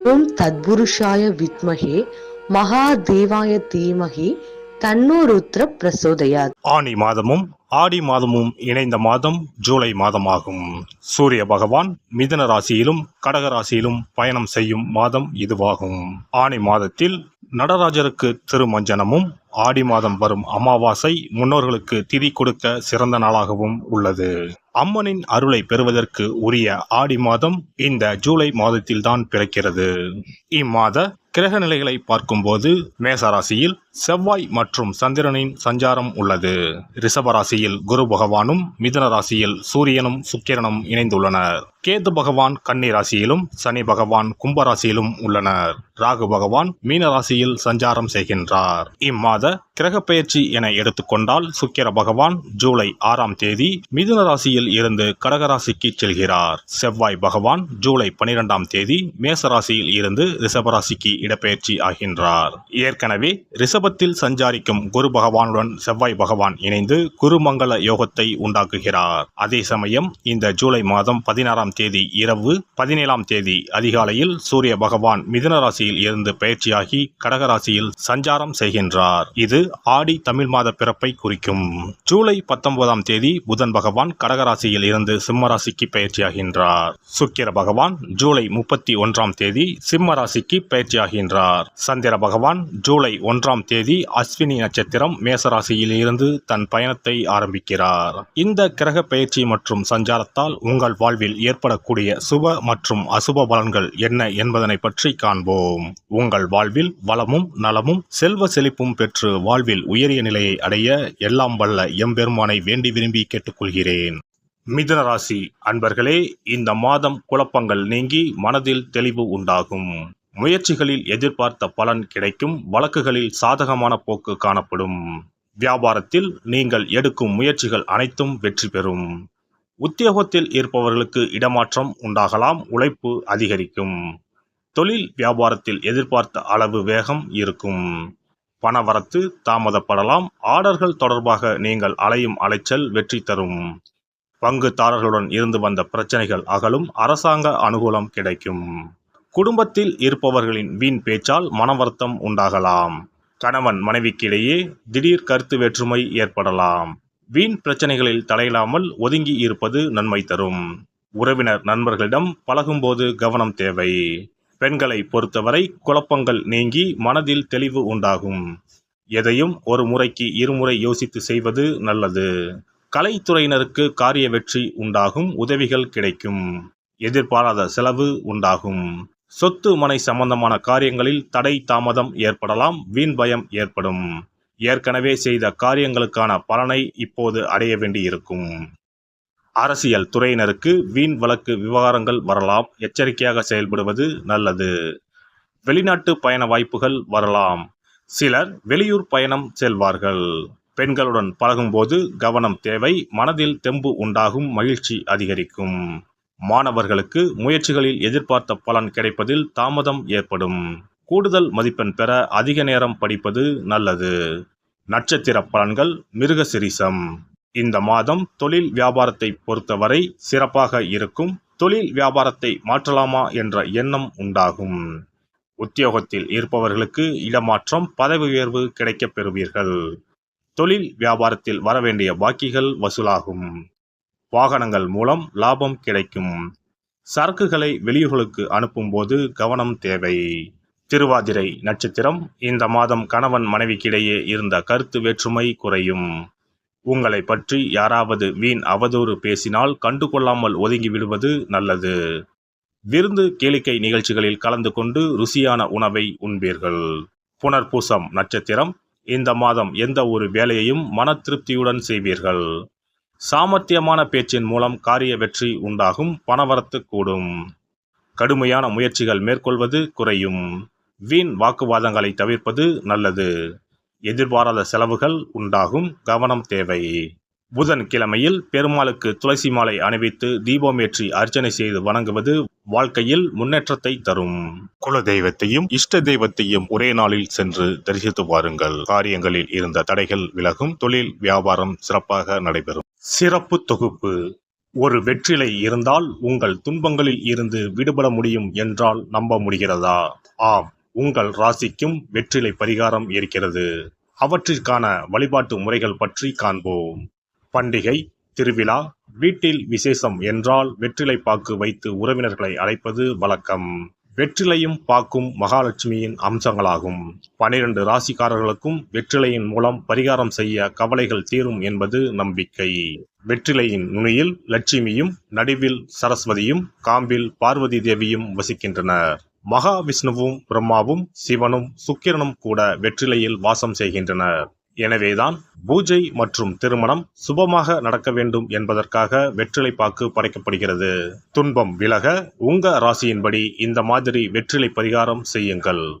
ஓம் தத்புருஷாய வித்மகே மகாதேவாய தீமகி தன்னூருத்திர ருத்ர ஆனி மாதமும் ஆடி மாதமும் இணைந்த மாதம் ஜூலை மாதமாகும். சூரிய பகவான் மிதன ராசியிலும் கடக ராசியிலும் பயணம் செய்யும் மாதம் இதுவாகும். ஆனி மாதத்தில் நடராஜருக்கு திருமஞ்சனமும் ஆடி மாதம் வரும் அமாவாசை முன்னோர்களுக்கு திதி கொடுக்க சிறந்த நாளாகவும் உள்ளது. அம்மனின் அருளை பெறுவதற்கு உரிய ஆடி மாதம் இந்த ஜூலை மாதத்தில்தான் பிறக்கிறது. இம்மாத கிரக நிலைகளை பார்க்கும்போது மேசராசியில் செவ்வாய் மற்றும் சந்திரனின் சஞ்சாரம் உள்ளது. ரிஷபராசியில் குரு பகவானும் மிதுன ராசியில் சூரியனும் சுக்கிரனும் இணைந்துள்ளனர். கேது பகவான் கன்னி ராசியிலும் சனி பகவான் கும்பராசியிலும் உள்ளனர். ராகு பகவான் மீன ராசியில் சஞ்சாரம் செய்கின்றார். இம்மாத கிரக பெயர்ச்சி என எடுத்துக்கொண்டால் சுக்கிர பகவான் ஜூலை ஆறாம் தேதி மிதுன ராசியில் இருந்து கடகராசிக்கு செல்கிறார். செவ்வாய் பகவான் ஜூலை பனிரெண்டாம் தேதி மேச ராசியில் இருந்து ரிஷபராசிக்கு இடப்பெயர்ச்சி ஆகின்றார். ஏற்கனவே ரிஷபத்தில் சஞ்சாரிக்கும் குரு பகவானுடன் செவ்வாய் பகவான் இணைந்து குருமங்கள யோகத்தை உண்டாக்குகிறார். அதே சமயம் இந்த ஜூலை மாதம் பதினாறாம் தேதி இரவு பதினேழாம் தேதி அதிகாலையில் சூரிய பகவான் மிதுன ராசியில் இருந்து பயிற்சியாகி கடகராசியில் சஞ்சாரம் செய்கின்றார். இது ஆடி தமிழ் மாத பிறப்பை குறிக்கும். ஜூலை பத்தொன்பதாம் தேதி புதன் பகவான் கடகராசியில் இருந்து சிம்ம ராசிக்கு பயிற்சியாகின்றார். சுக்கிர பகவான் ஜூலை முப்பத்தி ஒன்றாம் தேதி சிம்ம ராசிக்கு பயிற்சியாகின்றார். சந்திர பகவான் ஜூலை ஒன்றாம் தேதி அஸ்வினி நட்சத்திரம் மேசராசியில் இருந்து தன் பயணத்தை ஆரம்பிக்கிறார். இந்த கிரக பயிற்சி மற்றும் சஞ்சாரத்தால் உங்கள் வாழ்வில் ஏற்படக்கூடிய சுப மற்றும் அசுப பலன்கள் என்ன என்பதனை பற்றி காண்போம். உங்கள் வாழ்வில் வளமும் நலமும் செல்வ செழிப்பும் பெற்று வாழ்வில் உயரிய நிலையை அடைய எல்லாம் வல்ல எம்பெருமானை வேண்டி விரும்பி கேட்டுக்கொள்கிறேன். மிதுன ராசி அன்பர்களே இந்த மாதம் குழப்பங்கள் நீங்கி மனதில் தெளிவு உண்டாகும். முயற்சிகளில் எதிர்பார்த்த பலன் கிடைக்கும் வழக்குகளில் சாதகமான போக்கு காணப்படும். வியாபாரத்தில் நீங்கள் எடுக்கும் முயற்சிகள் அனைத்தும் வெற்றி பெறும். உத்தியோகத்தில் இருப்பவர்களுக்கு இடமாற்றம் உண்டாகலாம் உழைப்பு அதிகரிக்கும். தொழில் வியாபாரத்தில் எதிர்பார்த்த அளவு வேகம் இருக்கும். பணவரத்து தாமதப்படலாம் ஆர்டர்கள் தொடர்பாக நீங்கள் அலையும் அலைச்சல் வெற்றி தரும். பங்குதாரர்களுடன் இருந்து வந்த பிரச்சனைகள் அகலும் அரசாங்க அனுகூலம் கிடைக்கும். குடும்பத்தில் இருப்பவர்களின் வீண் பேச்சால் மனவருத்தம் உண்டாகலாம். கணவன் மனைவிக்கிடையே திடீர் கருத்து வேற்றுமை ஏற்படலாம். வீண் பிரச்சனைகளில் தலையிடாமல் ஒதுங்கி இருப்பது நன்மை தரும். உறவினர் நண்பர்களிடம் பழகும்போது கவனம் தேவை. பெண்களை பொறுத்தவரை குழப்பங்கள் நீங்கி மனதில் தெளிவு உண்டாகும். எதையும் ஒரு முறைக்கு இருமுறை யோசித்து செய்வது நல்லது. கலைத்துறையினருக்கு காரிய வெற்றி உண்டாகும் உதவிகள் கிடைக்கும். எதிர்பாராத செலவு உண்டாகும். சொத்து மனை சம்பந்தமான காரியங்களில் தடை தாமதம் ஏற்படலாம் வீண் பயம் ஏற்படும். ஏற்கனவே செய்த காரியங்களுக்கான பலனை இப்போது அடைய வேண்டியிருக்கும். அரசியல் துறையினருக்கு வீண் வழக்கு விவகாரங்கள் வரலாம். எச்சரிக்கையாக செயல்படுவது நல்லது. வெளிநாட்டு பயண வாய்ப்புகள் வரலாம். சிலர் வெளியூர் பயணம் செல்வார்கள். பெண்களுடன் பழகும்போது கவனம் தேவை. மனதில் தெம்பு உண்டாகும். மகிழ்ச்சி அதிகரிக்கும். மாணவர்களுக்கு முயற்சிகளில் எதிர்பார்த்த பலன் கிடைப்பதில் தாமதம் ஏற்படும். கூடுதல் மதிப்பெண் பெற அதிக நேரம் படிப்பது நல்லது. நட்சத்திர பலன்கள் மிருகசிரிசம். இந்த மாதம் தொழில் வியாபாரத்தை பொறுத்தவரை சிறப்பாக இருக்கும். தொழில் வியாபாரத்தை மாற்றலாமா என்ற எண்ணம் உண்டாகும். உத்தியோகத்தில் இருப்பவர்களுக்கு இடமாற்றம் பதவி உயர்வு கிடைக்கப் பெறுவீர்கள். தொழில் வியாபாரத்தில் வரவேண்டிய பாக்கிகள் வசூலாகும். வாகனங்கள் மூலம் லாபம் கிடைக்கும். சரக்குகளை வெளியூர்களுக்கு அனுப்பும்போது கவனம் தேவை. திருவாதிரை நட்சத்திரம். இந்த மாதம் கணவன் மனைவிக்கிடையே இருந்த கருத்து வேற்றுமை குறையும். உங்களை பற்றி யாராவது வீண் அவதூறு பேசினால் கண்டுகொள்ளாமல் ஒதுங்கி விடுவது நல்லது. விருந்து கேளிக்கை நிகழ்ச்சிகளில் கலந்து கொண்டு ருசியான உணவை உண்பீர்கள். புனர்பூசம் நட்சத்திரம். இந்த மாதம் எந்த ஒரு வேலையையும் மன திருப்தியுடன் செய்வீர்கள். சாமர்த்தியமான பேச்சின் மூலம் காரிய வெற்றி உண்டாகும் பணவரத்து கூடும். கடுமையான முயற்சிகள் மேற்கொள்வது குறையும். வீண் வாக்குவாதங்களை தவிர்ப்பது நல்லது. எதிர்பாராத செலவுகள் உண்டாகும். கவனம் தேவை. புதன் கிழமையில் பெருமாளுக்கு துளசி மாலை அணிவித்து தீபமேற்றி அர்ச்சனை செய்து வணங்குவது வாழ்க்கையில் முன்னேற்றத்தை தரும். குல தெய்வத்தையும் இஷ்ட தெய்வத்தையும் ஒரே நாளில் சென்று தரிசித்து வாருங்கள். காரியங்களில் இருந்த தடைகள் விலகும். தொழில் வியாபாரம் சிறப்பாக நடைபெறும். சிறப்பு தொகுப்பு. ஒரு வெற்றிலை இருந்தால் உங்கள் துன்பங்களில் இருந்து விடுபட முடியும் என்றால் நம்ப முடிகிறதா? ஆம். உங்கள் ராசிக்கும் வெற்றிலை பரிகாரம் இருக்கிறது. அவற்றிற்கான வழிபாட்டு முறைகள் பற்றி காண்போம். பண்டிகை திருவிழா வீட்டில் விசேஷம் என்றால் வெற்றிலை பாக்கு வைத்து உறவினர்களை அழைப்பது வழக்கம். வெற்றிலையும் பாக்கும் மகாலட்சுமியின் அம்சங்களாகும். பனிரெண்டு ராசிக்காரர்களுக்கும் வெற்றிலையின் மூலம் பரிகாரம் செய்ய கவலைகள் தீரும் என்பது நம்பிக்கை. வெற்றிலையின் நுனியில் லட்சுமியும் நடுவில் சரஸ்வதியும் காம்பில் பார்வதி தேவியும் வசிக்கின்றனர். மகாவிஷ்ணுவும் பிரம்மாவும் சிவனும் சுக்கிரனும் கூட வெற்றிலையில் வாசம் செய்கின்றனர். எனவேதான் பூஜை மற்றும் திருமணம் சுபமாக நடக்க வேண்டும் என்பதற்காக வெற்றிலை பாக்கு படைக்கப்படுகிறது. துன்பம் விலக உங்க ராசியின்படி இந்த மாதிரி வெற்றிலை பரிகாரம் செய்யுங்கள்.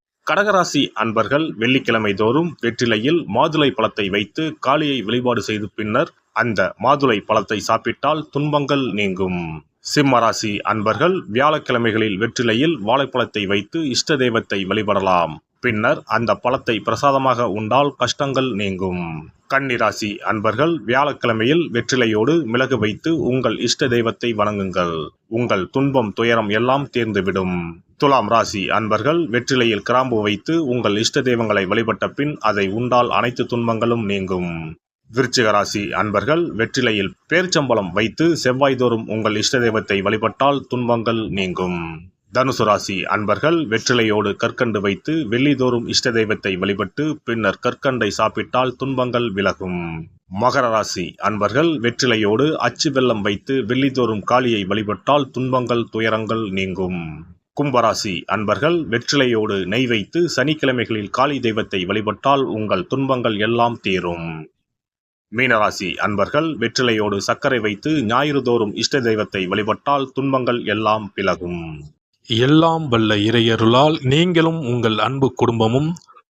கடகராசி அன்பர்கள் வெள்ளிக்கிழமை தோறும் வெற்றிலையில் மாதுளை பழத்தை வைத்து காளியை வழிபாடு செய்து பின்னர் அந்த மாதுளை பழத்தை சாப்பிட்டால் துன்பங்கள் நீங்கும். சிம்மராசி அன்பர்கள் வியாழக்கிழமைகளில் வெற்றிலையில் வாழைப்பழத்தை வைத்து இஷ்ட தெய்வத்தை வழிபடலாம். பின்னர் அந்த பழத்தை பிரசாதமாக உண்டால் கஷ்டங்கள் நீங்கும். கன்னிராசி அன்பர்கள் வியாழக்கிழமையில் வெற்றிலையோடு மிளகு வைத்து உங்கள் இஷ்ட தெய்வத்தை வணங்குங்கள். உங்கள் துன்பம் துயரம் எல்லாம் தீர்ந்துவிடும். துலாம் ராசி அன்பர்கள் வெற்றிலையில் கிராம்பு வைத்து உங்கள் இஷ்ட தெய்வங்களை வழிபட்ட பின் அதை உண்டால் அனைத்து துன்பங்களும் நீங்கும். விருச்சிக ராசி அன்பர்கள் வெற்றிலையில் பேர்ச்சம்பளம் வைத்து செவ்வாய்தோறும் உங்கள் இஷ்ட தெய்வத்தை வழிபட்டால் துன்பங்கள் நீங்கும். தனுசு ராசி அன்பர்கள் வெற்றிலையோடு கற்கண்டு வைத்து வெள்ளிதோறும் இஷ்ட தெய்வத்தை வழிபட்டு பின்னர் கற்கண்டை சாப்பிட்டால் துன்பங்கள் விலகும். மகர ராசி அன்பர்கள் வெற்றிலையோடு அச்சு வெள்ளம் வைத்து வெள்ளிதோறும் காளியை வழிபட்டால் துன்பங்கள் துயரங்கள் நீங்கும். கும்பராசி அன்பர்கள் வெற்றிலையோடு நெய் வைத்து சனிக்கிழமைகளில் காளி தெய்வத்தை வழிபட்டால் உங்கள் துன்பங்கள் எல்லாம் தீரும். மீனராசி அன்பர்கள் வெற்றிலையோடு சர்க்கரை வைத்து ஞாயிறு தோறும் இஷ்ட தெய்வத்தை வழிபட்டால் துன்பங்கள் எல்லாம் விலகும். எல்லாம் வல்ல இறையருளால் நீங்களும் உங்கள் அன்பு குடும்பமும்